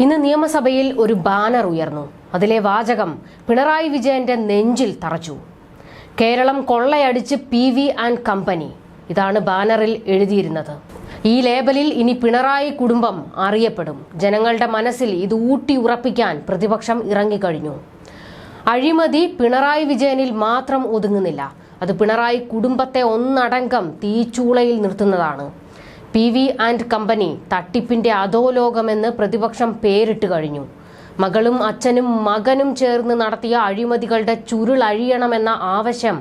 ഇന്ന് നിയമസഭയിൽ ഒരു ബാനർ ഉയർന്നു. അതിലെ വാചകം പിണറായി വിജയന്റെ നെഞ്ചിൽ തറച്ചു. കേരളം കൊള്ളയടിച്ച് പി വി ആൻഡ് കമ്പനി. ഇതാണ് ബാനറിൽ എഴുതിയിരുന്നത്. ഈ ലേബലിൽ ഇനി പിണറായി കുടുംബം അറിയപ്പെടും. ജനങ്ങളുടെ മനസ്സിൽ ഇത് ഊട്ടി ഉറപ്പിക്കാൻ പ്രതിപക്ഷം ഇറങ്ങിക്കഴിഞ്ഞു. അഴിമതി പിണറായി വിജയനിൽ മാത്രം ഒതുങ്ങുന്നില്ല. അത് പിണറായി കുടുംബത്തെ ഒന്നടങ്കം തീച്ചൂളയിൽ നിർത്തുന്നതാണ്. പി വി ആൻഡ് കമ്പനി തട്ടിപ്പിന്റെ അധോലോകമെന്ന് പ്രതിപക്ഷം പേരിട്ട് കഴിഞ്ഞു. മകളും അച്ഛനും മകനും ചേർന്ന് നടത്തിയ അഴിമതികളുടെ ചുരുൾ അഴിയണമെന്ന ആവശ്യം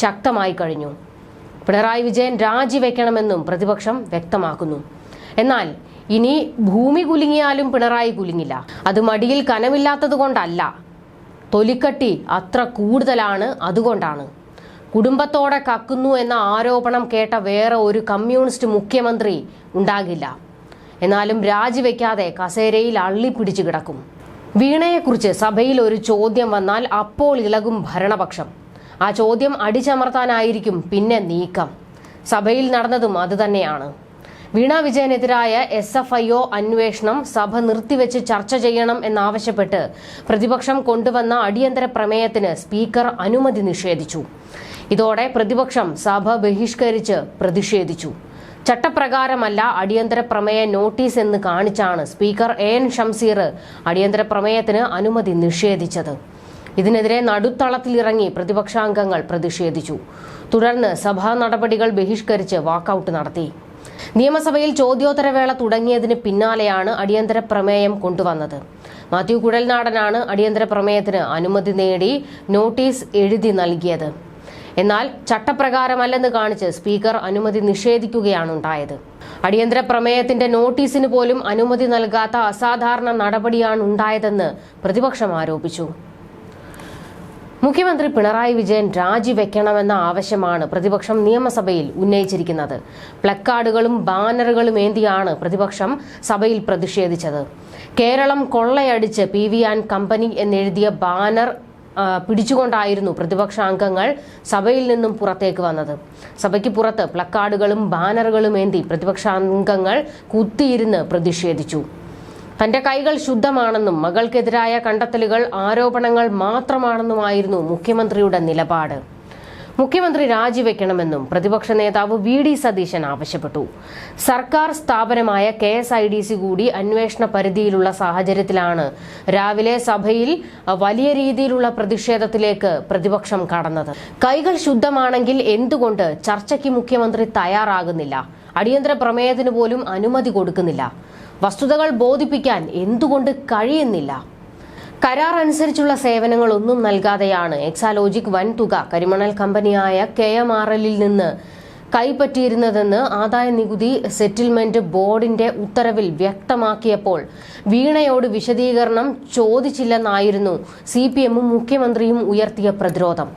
ശക്തമായി കഴിഞ്ഞു. പിണറായി വിജയൻ രാജിവെക്കണമെന്നും പ്രതിപക്ഷം വ്യക്തമാക്കുന്നു. എന്നാൽ ഇനി ഭൂമി കുലുങ്ങിയാലും പിണറായി കുലുങ്ങില്ല. അത് മടിയിൽ കനമില്ലാത്തത് കൊണ്ടല്ല തൊലിക്കട്ടി അത്ര കൂടുതലാണ് അതുകൊണ്ടാണ്. കുടുംബത്തോടെ കക്കുന്നു എന്ന ആരോപണം കേട്ട വേറെ ഒരു കമ്മ്യൂണിസ്റ്റ് മുഖ്യമന്ത്രി ഉണ്ടാകില്ല. എന്നാലും രാജിവെക്കാതെ കസേരയിൽ അള്ളിപ്പിടിച്ചു കിടക്കും. വീണയെക്കുറിച്ച് സഭയിൽ ഒരു ചോദ്യം വന്നാൽ അപ്പോൾ ഇളകും ഭരണപക്ഷം. ആ ചോദ്യം അടിച്ചമർത്താനായിരിക്കും പിന്നെ നീക്കം. സഭയിൽ നടന്നതും അതുതന്നെയാണ് വീണ വിജയനെതിരായ എസ് എഫ് ഐ ഒ അന്വേഷണം സഭ നിർത്തിവെച്ച് ചർച്ച ചെയ്യണം എന്നാവശ്യപ്പെട്ട് പ്രതിപക്ഷം കൊണ്ടുവന്ന അടിയന്തര പ്രമേയത്തിന് സ്പീക്കർ അനുമതി നിഷേധിച്ചു. ഇതോടെ പ്രതിപക്ഷം സഭ ബഹിഷ്കരിച്ച് പ്രതിഷേധിച്ചു. ചട്ടപ്രകാരമല്ല അടിയന്തര പ്രമേയ നോട്ടീസ് എന്ന് കാണിച്ചാണ് സ്പീക്കർ എ എൻ ഷംസീർ അടിയന്തര പ്രമേയത്തിന് അനുമതി നിഷേധിച്ചത്. ഇതിനെതിരെ നടുത്തളത്തിലിറങ്ങി പ്രതിപക്ഷാംഗങ്ങൾ പ്രതിഷേധിച്ചു. തുടർന്ന് സഭാ നടപടികൾ ബഹിഷ്കരിച്ച് വാക്കൌട്ട് നടത്തി. നിയമസഭയിൽ ചോദ്യോത്തരവേള തുടങ്ങിയതിന് പിന്നാലെയാണ് അടിയന്തര പ്രമേയം കൊണ്ടുവന്നത്. മാത്യു കുഴൽനാടനാണ് അടിയന്തര പ്രമേയത്തിന് അനുമതി നേടി നോട്ടീസ് എഴുതി നൽകിയത്. എന്നാൽ ചട്ടപ്രകാരമല്ലെന്ന് കാണിച്ച് സ്പീക്കർ അനുമതി നിഷേധിക്കുകയാണ് ഉണ്ടായത് അടിയന്തര പ്രമേയത്തിന്റെ നോട്ടീസിന് പോലും അനുമതി നൽകാത്ത അസാധാരണ നടപടിയാണ് ഉണ്ടായതെന്ന് പ്രതിപക്ഷം ആരോപിച്ചു. മുഖ്യമന്ത്രി പിണറായി വിജയൻ രാജിവെക്കണമെന്ന ആവശ്യമാണ് പ്രതിപക്ഷം നിയമസഭയിൽ ഉന്നയിച്ചിരിക്കുന്നത്. പ്ലക്കാർഡുകളും ബാനറുകളും ഏന്തിയാണ് പ്രതിപക്ഷം സഭയിൽ പ്രതിഷേധിച്ചത്. കേരളം കൊള്ളയടിച്ച് പി വി ആൻഡ് കമ്പനി എന്നെഴുതിയ ബാനർ പിടിച്ചുകൊണ്ടായിരുന്നു പ്രതിപക്ഷ അംഗങ്ങൾ സഭയിൽ നിന്നും പുറത്തേക്ക് വന്നത്. സഭയ്ക്ക് പുറത്ത് പ്ലക്കാർഡുകളും ബാനറുകളും ഏന്തി പ്രതിപക്ഷ അംഗങ്ങൾ കുത്തിയിരുന്ന് പ്രതിഷേധിച്ചു. തന്റെ കൈകൾ ശുദ്ധമാണെന്നും മകൾക്കെതിരായ കണ്ടെത്തലുകൾ ആരോപണങ്ങൾ മാത്രമാണെന്നുമായിരുന്നു മുഖ്യമന്ത്രിയുടെ നിലപാട്. മുഖ്യമന്ത്രി രാജിവെക്കണമെന്നും പ്രതിപക്ഷ നേതാവ് വി ഡി സതീശൻ ആവശ്യപ്പെട്ടു. സർക്കാർ സ്ഥാപനമായ K S I D C കൂടി അന്വേഷണ പരിധിയിലുള്ള സാഹചര്യത്തിലാണ് രാവിലെ സഭയിൽ വലിയ രീതിയിലുള്ള പ്രതിഷേധത്തിലേക്ക് പ്രതിപക്ഷം കടന്നത്. കൈകൾ ശുദ്ധമാണെങ്കിൽ എന്തുകൊണ്ട് ചർച്ചയ്ക്ക് മുഖ്യമന്ത്രി തയ്യാറാകുന്നില്ല? അടിയന്തര പ്രമേയത്തിന് പോലും അനുമതി കൊടുക്കുന്നില്ല. വസ്തുതകൾ ബോധിപ്പിക്കാൻ എന്തുകൊണ്ട് കഴിയുന്നില്ല? കരാർ അനുസരിച്ചുള്ള സേവനങ്ങൾ ഒന്നും നൽകാതെയാണ് എക്സാലോജിക് വൻ തുക കരിമണൽ കമ്പനിയായ കെ എം ആർ എല്ലിൽ നിന്ന് കൈപ്പറ്റിയിരുന്നതെന്ന് ആദായ നികുതി സെറ്റിൽമെന്റ് ബോർഡിന്റെ ഉത്തരവിൽ വ്യക്തമാക്കിയപ്പോൾ വീണയോട് വിശദീകരണം ചോദിച്ചില്ലെന്നായിരുന്നു സി പി എമ്മും മുഖ്യമന്ത്രിയും ഉയർത്തിയ പ്രതിരോധം.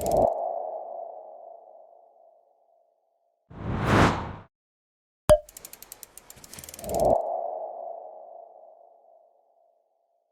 you